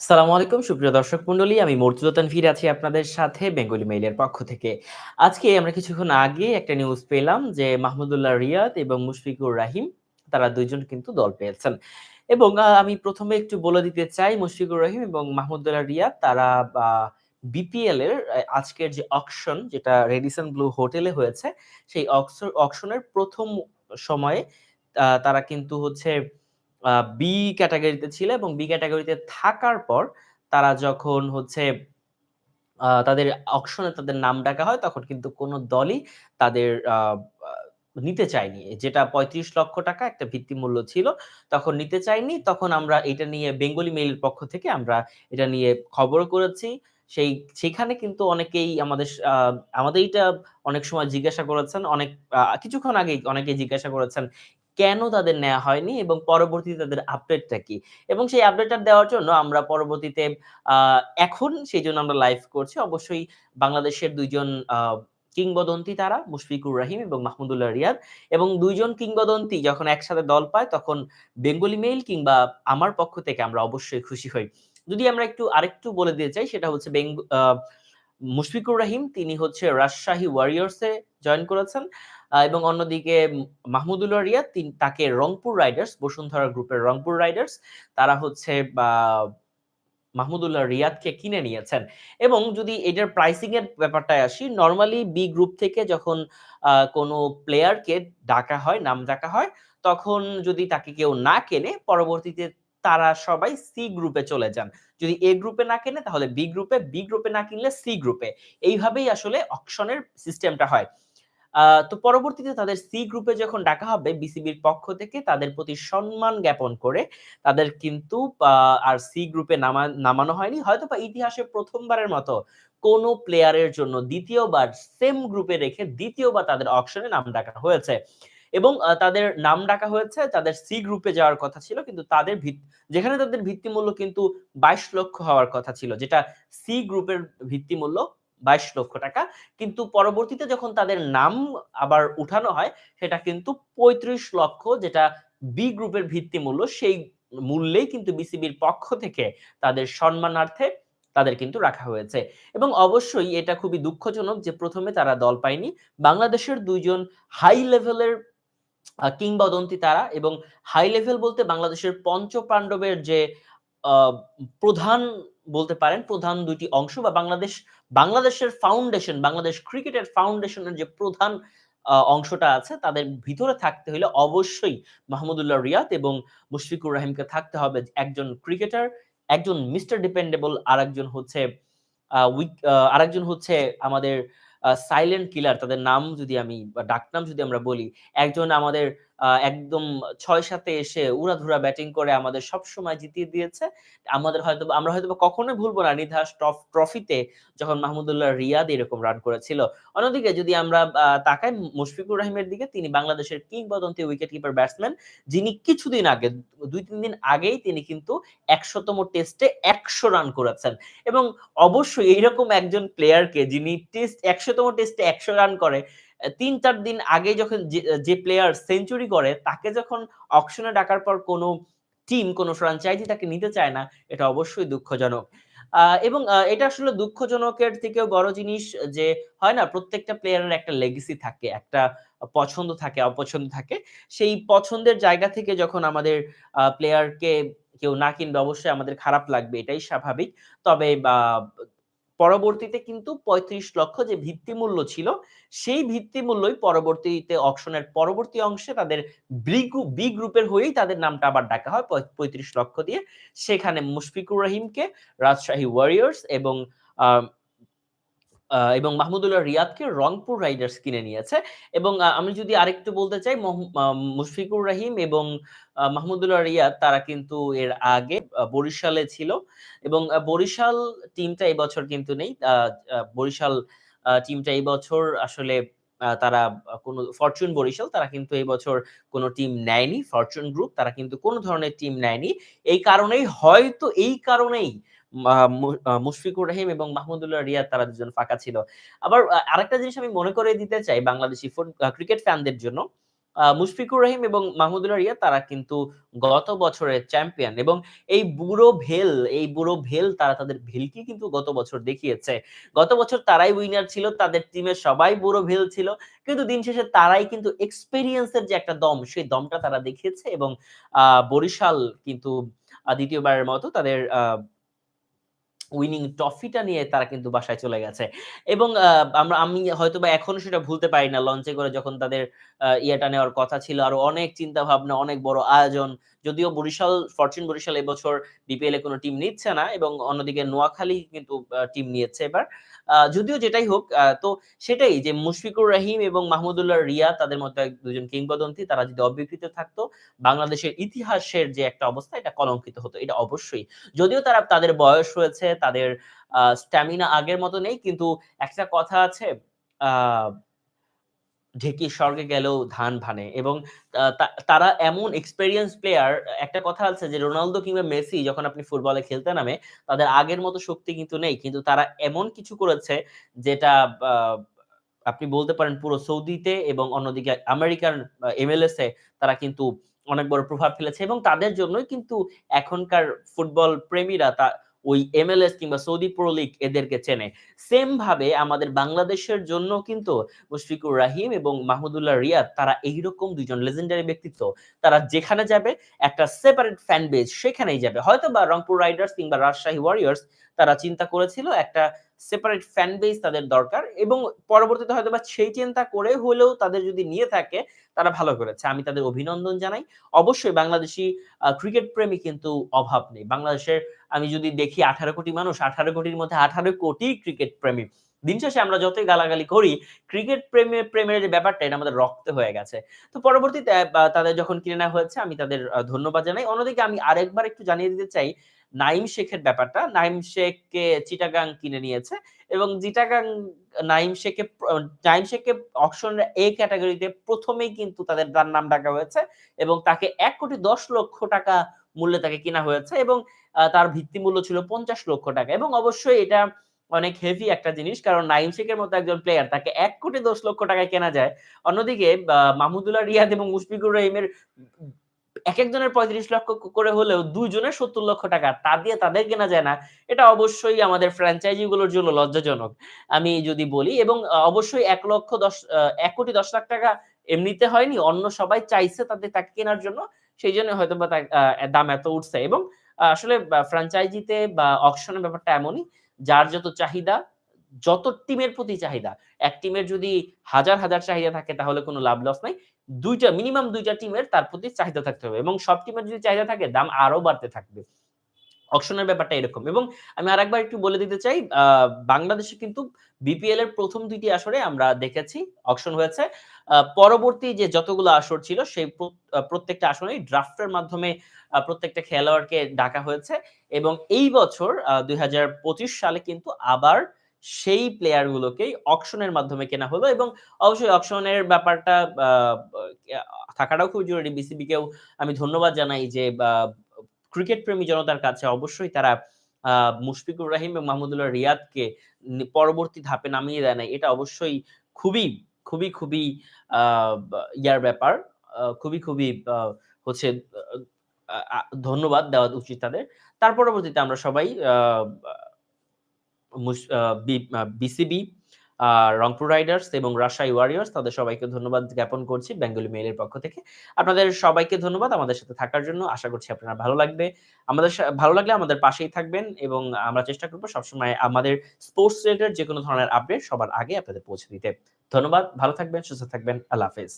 সালামু আলাইকুম, সুপ্রিয় দর্শক মন্ডলী আমি মর্তুজা তানভীর আছি আপনাদের সাথে বেঙ্গলি মেইলের পক্ষ থেকে। আজকে আমরা কিছুক্ষণ আগে একটা নিউজ পেলাম যে মাহমুদুল্লাহ রিয়াদ এবং মুশফিকুর রাহিম, তারা ২ জন কিন্তু দল পেয়েছেন। এবং আমি প্রথমে একটু বলে দিতে চাই, মুশফিকুর রহিম এবং মাহমুদুল্লাহ রিয়াদ, তারা বিপিএল এর আজকের যে অকশন যেটা রেডিসন ব্লু হোটেলে হয়েছে, সেই অকশনের প্রথম সময়ে তারা কিন্তু হচ্ছে বি ক্যাটাগরিতে ছিল এবং বি ক্যাটাগরিতে থাকার পর তারা যখন হচ্ছে তাদের অকশনে তাদের নাম ডাকা হয় তখন কিন্তু কোনো দলই তাদের নিতে চায়নি। যেটা ৳৩৫,০০,০০০ একটা ভিত্তিমূল্য ছিল। তখন নিতে চায়নি। তখন আমরা এটা নিয়ে বেঙ্গলি মেইলের পক্ষ থেকে আমরা এটা নিয়ে খবর করেছি। সেই সেখানে কিন্তু অনেকেই আমাদের আমাদের এইটা অনেক সময় জিজ্ঞাসা করেছেন। অনেক কিছুক্ষণ আগেই অনেকেই জিজ্ঞাসা করেছেন, কেন তাদের নেওয়া হয়নি এবং পরবর্তীতে তাদের আপডেটটা কি? এবং সেই আপডেটটা দেওয়ার জন্য আমরা পরবর্তীতে এখন সেই জন্য আমরা লাইভ করছি। অবশ্যই বাংলাদেশের ২ জন আ, কিংবদন্তি তারা, মুশফিকুর রাহিম এবং মাহমুদুল্লাহ রিয়াদ এবং দুইজন কিংবদন্তি যখন একসাথে দল পায়, তখন বেঙ্গলি মেইল কিংবা আমার পক্ষ থেকে আমরা অবশ্যই খুশি হই। যদি আমরা একটু আরেকটু বলে দিতে চাই, সেটা হচ্ছে বেঙ্গ মুশফিকুর রাহিম, তিনি হচ্ছে রাজশাহী ওয়ারিয়র্স জয়েন করেছেন। এবং অন্যদিকে মাহমুদুল্লাহ রিয়াদ তিন তাকে রংপুর রাইডার্স বসুন্ধরা গ্রুপের রংপুর রাইডার্স তারা হচ্ছে মাহমুদুল্লাহ রিয়াদকে কিনে নিয়েছেন। এবং যদি এটার প্রাইসিং এর ব্যাপারটায় আসি, নর্মালি বি গ্রুপ থেকে যখন কোনো প্লেয়ারকে ডাকা হয়, নাম ডাকা হয়, তখন যদি তাকে কেউ না কেনে পরবর্তীতে তারা সবাই সি গ্রুপে চলে যান। যদি এ গ্রুপে না কেনে তাহলে বি গ্রুপে, বি গ্রুপে না কিনলে সি গ্রুপে। এইভাবেই আসলে অকশনের সিস্টেমটা হয়। তো পরবর্তীতে তাদের সি গ্রুপে যখন ডাকা হবে বিসিবির পক্ষ থেকে তাদের প্রতি সম্মান জ্ঞাপন করে তাদের কিন্তু আর সি গ্রুপে নামা নামানো হয়নি। হয়তো বা ইতিহাসে প্রথমবারের মতো কোন প্লেয়ারের জন্য দ্বিতীয়বার সেম গ্রুপে রেখে দ্বিতীয়বার তাদের অপশনে নাম ডাকা হয়েছে। এবং তাদের নাম ডাকা হয়েছে তাদের সি গ্রুপে যাওয়ার কথা ছিল কিন্তু তাদের যেখানে তাদের ভিত্তিমূল্য কিন্তু ২২,০০,০০০ হওয়ার কথা ছিল। যেটা সি গ্রুপের ভিত্তিমূল্য ৳২২,০০,০০০ কিন্তু পরবর্তীতে যখন তাদের নাম আবার উঠানো হয় সেটা কিন্তু ৩৫,০০,০০০ যেটা বি গ্রুপের ভিত্তিমূল্য সেই মূল্যেই কিন্তু বিসিবির পক্ষ থেকে তাদের সম্মানার্থে তাদের কিন্তু রাখা হয়েছে। এবং অবশ্যই এটা খুবই দুঃখজনক যে প্রথমে তারা দল পায়নি। বাংলাদেশের দুইজন হাই লেভেলের কিংবদন্তি তারা এবং হাই লেভেল বলতে বাংলাদেশের পঞ্চপান্ডবের যে আ প্রধান বলতে পারেন, প্রধান দুইটি অংশ বা বাংলাদেশ বাংলাদেশের ফাউন্ডেশন, বাংলাদেশ ক্রিকেটের ফাউন্ডেশন এর যে প্রধান অংশটা আছে তাদের ভিতরে থাকতে হলে অবশ্যই মাহমুদুল্লাহ রিয়াদ এবং মুশফিকুর রাহিমকে থাকতে হবে একজন ক্রিকেটার, একজন মিস্টার ডিপেন্ডেবল আরেকজন হচ্ছে আ উইক আরেকজন হচ্ছে আমাদের সাইলেন্ট কিলার তাদের নাম যদি আমি বা ডাকনাম যদি আমরা বলি, একজন আমাদের একদম ছয় সাথে এসে উড়াধুরা ব্যাটিং করে আমাদের সবসময় জিতিয়ে দিয়েছে। আমাদের হয়তোবা আমরা হয়তোবা কখনোই ভুলবো না নিধাস ট্রফ ট্রফিতে যখন মাহমুদুল্লাহ রিয়াদ এরকম রান করেছিল। অন্যদিকে যদি আমরা তাকাই মুশফিকুর রাহিমের দিকে তিনি বাংলাদেশের কিংবদন্তি উইকেট কিপার ব্যাটসম্যান যিনি কিছুদিন আগে ২-৩ দিন আগেই তিনি কিন্তু একশোতম টেস্টে ১০০ রান করেছেন। এবং অবশ্যই এইরকম একজন প্লেয়ারকে যিনি টেস্ট একশোতম টেস্টে ১০০ রান করে, অ্যা ৩-৪ দিন আগে যখন যে প্লেয়ার সেঞ্চুরি করে তাকে যখন অকশনে ডাকার পর কোন টিম, কোন ফ্র্যাঞ্চাইজি তাকে নিতে চায় না, এটা অবশ্যই দুঃখজনক। এবং এটা আসলে দুঃখজনকের থেকেও বড় জিনিস যে হয় না প্রত্যেকটা প্লেয়ারের একটা লেগেসি থাকে, একটা পছন্দ থাকে, অপছন্দ থাকে। সেই পছন্দের জায়গা থেকে যখন আমাদের প্লেয়ারকে কেউ না কিনবে অবশ্যই আমাদের খারাপ লাগবে এটাই স্বাভাবিক। তবে পরবর্তীতে কিন্তু ৩৫,০০,০০০ যে ভিত্তিমূল্য ছিল, সেই ভিত্তিমূল্যই পরবর্তীতে অকশনের পরবর্তী অংশে তাদের ব্রি বি গ্রুপের হয়েই তাদের নামটা আবার ডাকা হয় পঁয়ত্রিশ লক্ষ দিয়ে। সেখানে মুশফিকুর রহিমকে রাজশাহী ওয়ারিয়ার্স এবং এবং মাহমুদুল্লাহ রিয়াদকে রংপুর রাইডার্স কিনে নিয়েছে। এবং আমি যদি আরেকটু বলতে চাই মুশফিকুর রাহিম এবং মাহমুদুল্লাহ রিয়াদ তারা কিন্তু এর আগে বরিশালে ছিল এবং বরিশাল টিমটা এবছর কিন্তু নেই। বরিশাল টিমটা এই বছর আসলে তারা কোন ফরচুন বরিশাল তারা কিন্তু এই বছর কোন টিম নেয়নি। ফরচুন গ্রুপ তারা কিন্তু কোন ধরনের টিম নেয়নি। এই কারণেই, হয়তো এই কারণেই মুশফিকুর রহিম এবং মাহমুদুল্লাহ রিয়াদ তারা দুজন ফাঁকা ছিল। আবার আরেকটা জিনিস আমি মনে করিয়ে দিতে চাই বাংলাদেশি ক্রিকেট ফ্যানদের জন্য। মুশফিকুর রহিম এবং মাহমুদুল্লাহ রিয়াদ তারা কিন্তু গত বছরের চ্যাম্পিয়ন এবং এই বুড়ো ভেল, এই বুড়ো ভেল তারা তাদের ভেলকে কিন্তু গত বছর দেখিয়েছে গত বছর তারাই উইনার ছিল, তাদের টিমের সবাই বুড়ো ভেল ছিল, কিন্তু দিন শেষে তারাই কিন্তু এক্সপেরিয়েন্সের যে একটা দম, সেই দমটা তারা দেখিয়েছে এবং বরিশাল কিন্তু দ্বিতীয়বারের মতো তাদের উইনিং ট্রফিটা নিয়ে তারা কিন্তু বাসায় চলে গেছে। এবং আমরা, আমি হয়তো বা এখনও সেটা ভুলতে পারি না। লঞ্চে করে যখন তাদের ইয়েটা নেওয়ার কথা ছিল, আরও অনেক চিন্তা ভাবনা অনেক বড় আয়োজন, যদিও বরিশাল, ফরচুন বরিশাল এবছর বিপিএল এ কোনো টিম নিচ্ছে না এবং অন্যদিকে নোয়াখালী কিন্তু টিম নিয়েছে এবার। যদিও যেটাই হোক তো সেটাই যে মুশফিকুর রহিম এবং মাহমুদুল্লাহ রিয়া তাদের মধ্যে দুজন কিংবদন্তি, তারা যদি অবিকৃত থাকতো, বাংলাদেশের ইতিহাসের যে একটা অবস্থা, এটা কলঙ্কিত হতো। এটা অবশ্যই। যদিও তারা, তাদের বয়স হয়েছে তাদের স্ট্যামিনা আগের মতো নেই। কিন্তু একটা কথা আছে ঢেকি স্বর্গে গেলেও ধান ভানে। এবং তারা এমন এক্সপেরিয়েন্স প্লেয়ার একটা কথা আছে যে, রোনালদো কিংবা মেসি যখন আপনি ফুটবলে খেলতে নামে, তাদের আগের মতো শক্তি কিন্তু নেই। কিন্তু তারা এমন কিছু করেছে যেটা আপনি বলতে পারেন পুরো সৌদিতে এবং অন্যদিকে আমেরিকার এমএলএস এ তারা কিন্তু অনেক বড় প্রভাব ফেলেছে। এবং তাদের জন্যই কিন্তু এখনকার ফুটবল প্রেমীরা তা ওই এমএলএস কিংবা সৌদি প্রো লিগ এদেরকে চেনে। সেম ভাবে আমাদের বাংলাদেশের জন্য কিন্তু মুশফিকুর রাহিম এবং মাহমুদুল্লাহ রিয়াদ, তারা এইরকম দুজন লেজেন্ডারি ব্যক্তিত্ব। তারা যেখানে যাবে, একটা সেপারেট ফ্যান বেজ সেখানেই যাবে। হয়তো বা রংপুর রাইডার্স কিংবা রাজশাহী ওয়ারিয়ার্স তারা চিন্তা করেছিল একটা সেপারেট ফ্যান বেস তাদের দরকার এবং পরবর্তীতে হয়তো বা সেই চিন্তা করে হলেও তাদের যদি নিয়ে থাকে, তারা ভালো করেছে। আমি তাদের অভিনন্দন জানাই। অবশ্যই বাংলাদেশি ক্রিকেট প্রেমী কিন্তু অভাব নেই। বাংলাদেশের আমি যদি দেখি আঠারো কোটি মানুষ, আঠারো কোটির মধ্যে আঠারো কোটি ক্রিকেট প্রেমী। দিন শেষে আমরা যতই গালাগালি করি ক্রিকেট প্রেমে, প্রেমের যে ব্যাপারটা, এটা আমাদের রক্তে হয়ে গেছে। তো পরবর্তীতে তাদের যখন কিনে নেওয়া হয়েছে, আমি তাদের ধন্যবাদ জানাই। অন্যদিকে আমি আরেকবার একটু জানিয়ে দিতে চাই, নাইম শেখের ব্যাপারটা। নাইম শেখকে চিটাগাং কিনে নিয়েছে এবং চিটাগাং, নাইম শেখকে নাইম শেখকে অপশনের এ ক্যাটাগরিতে প্রথমেই কিন্তু তাদের তার নাম ডাকা হয়েছে এবং তাকে এক কোটি দশ লক্ষ টাকা মূল্যে তাকে কিনা হয়েছে এবং তার ভিত্তি মূল্য ছিল পঞ্চাশ লক্ষ টাকা। এবং অবশ্যই এটা অনেক হেভি একটা জিনিস। কারণ নাইম শেখের মতো একজন প্লেয়ার তাকে এক কোটি দশ লক্ষ টাকায় কেনা যায়। অন্যদিকে মাহমুদুল্লাহ রিয়াদ এবং মুশফিকুর রহিমের এক একজনের পঁয়ত্রিশ লক্ষ করে হলেও দুইজনের সত্তর লক্ষ টাকা, তা দিয়ে তাদের কেনা যায় না। এটা অবশ্যই আমাদের ফ্র্যাঞ্চাইজি গুলোর জন্য লজ্জাজনক, আমি যদি বলি। এবং অবশ্যই এক লক্ষ দশ এক কোটি দশ লাখ টাকা এমনিতে হয়নি, অন্য সবাই চাইছে তাদের তাকে কেনার জন্য। সেই জন্য হয়তো বা দাম এত উঠছে। এবং আসলে ফ্র্যাঞ্চাইজিতে বা অকশনের ব্যাপারটা এমনই যার যত চাহিদা, যত টিমের প্রতি চাহিদা, এক টিমের যদি হাজার হাজার চাহিদা থাকে তাহলে কোনো লাভ লস নাই। দুইটা মিনিমাম দুইটা টিমের তার প্রতি চাহিদা থাকতে হবে এবং সব টিমের যদি চাহিদা থাকে, দাম আরও বাড়তে থাকবে। অকশনের ব্যাপারটা এরকম। এবং আমি আরেকবার একটু বলে দিতে চাই বাংলাদেশে কিন্তু বিপিএল এর প্রথম দুইটি আসরে আমরা দেখেছি অকশন হয়েছে। পরবর্তী যে যতগুলো আসর ছিল, সেই প্রত্যেকটা আসরে ড্রাফটের মাধ্যমে প্রত্যেকটা খেলোয়াড়কে ডাকা হয়েছে। এবং এই বছর দুই হাজার পঁচিশ সালে কিন্তু আবার সেই প্লেয়ার গুলোকেই অকশনের মাধ্যমে কেনা হলো এবং অবশ্যই অকশনের ব্যাপারটা থাকাটাও খুব জরুরি। বিসিবিকেও আমি ধন্যবাদ জানাই যে ক্রিকেট প্রেমী জনতার কাছে অবশ্যই তারা আহ মুশফিকুর রাহিম এবং মাহমুদুল্লাহ রিয়াদকে পরবর্তী ধাপে নামিয়ে দেয় নাই। এটা অবশ্যই খুবই খুবই খুবই ইয়ার ব্যাপার। খুবই খুবই হচ্ছে ধন্যবাদ দেওয়া উচিত তাদের। তার পরবর্তীতে আমরা সবাই বিসিবি রংপুর রাইডার্স এবং রাজশাহী ওয়ারিয়ার্স, তাদের সবাইকে ধন্যবাদ জ্ঞাপন করছি বেঙ্গলি মেইলের পক্ষ থেকে। আপনাদের সবাইকে ধন্যবাদ আমাদের সাথে থাকার জন্য। আশা করছি আপনারা ভালো লাগবে। আমাদের ভালো লাগলে আমাদের পাশেই থাকবেন এবং আমরা চেষ্টা করব সবসময় আমাদের স্পোর্টস রিলেটেড যে কোনো ধরনের আপডেট সবার আগে আপনাদের পৌঁছে দিতে। ধন্যবাদ, ভালো থাকবেন, সুস্থ থাকবেন, আল্লাহ হাফেজ।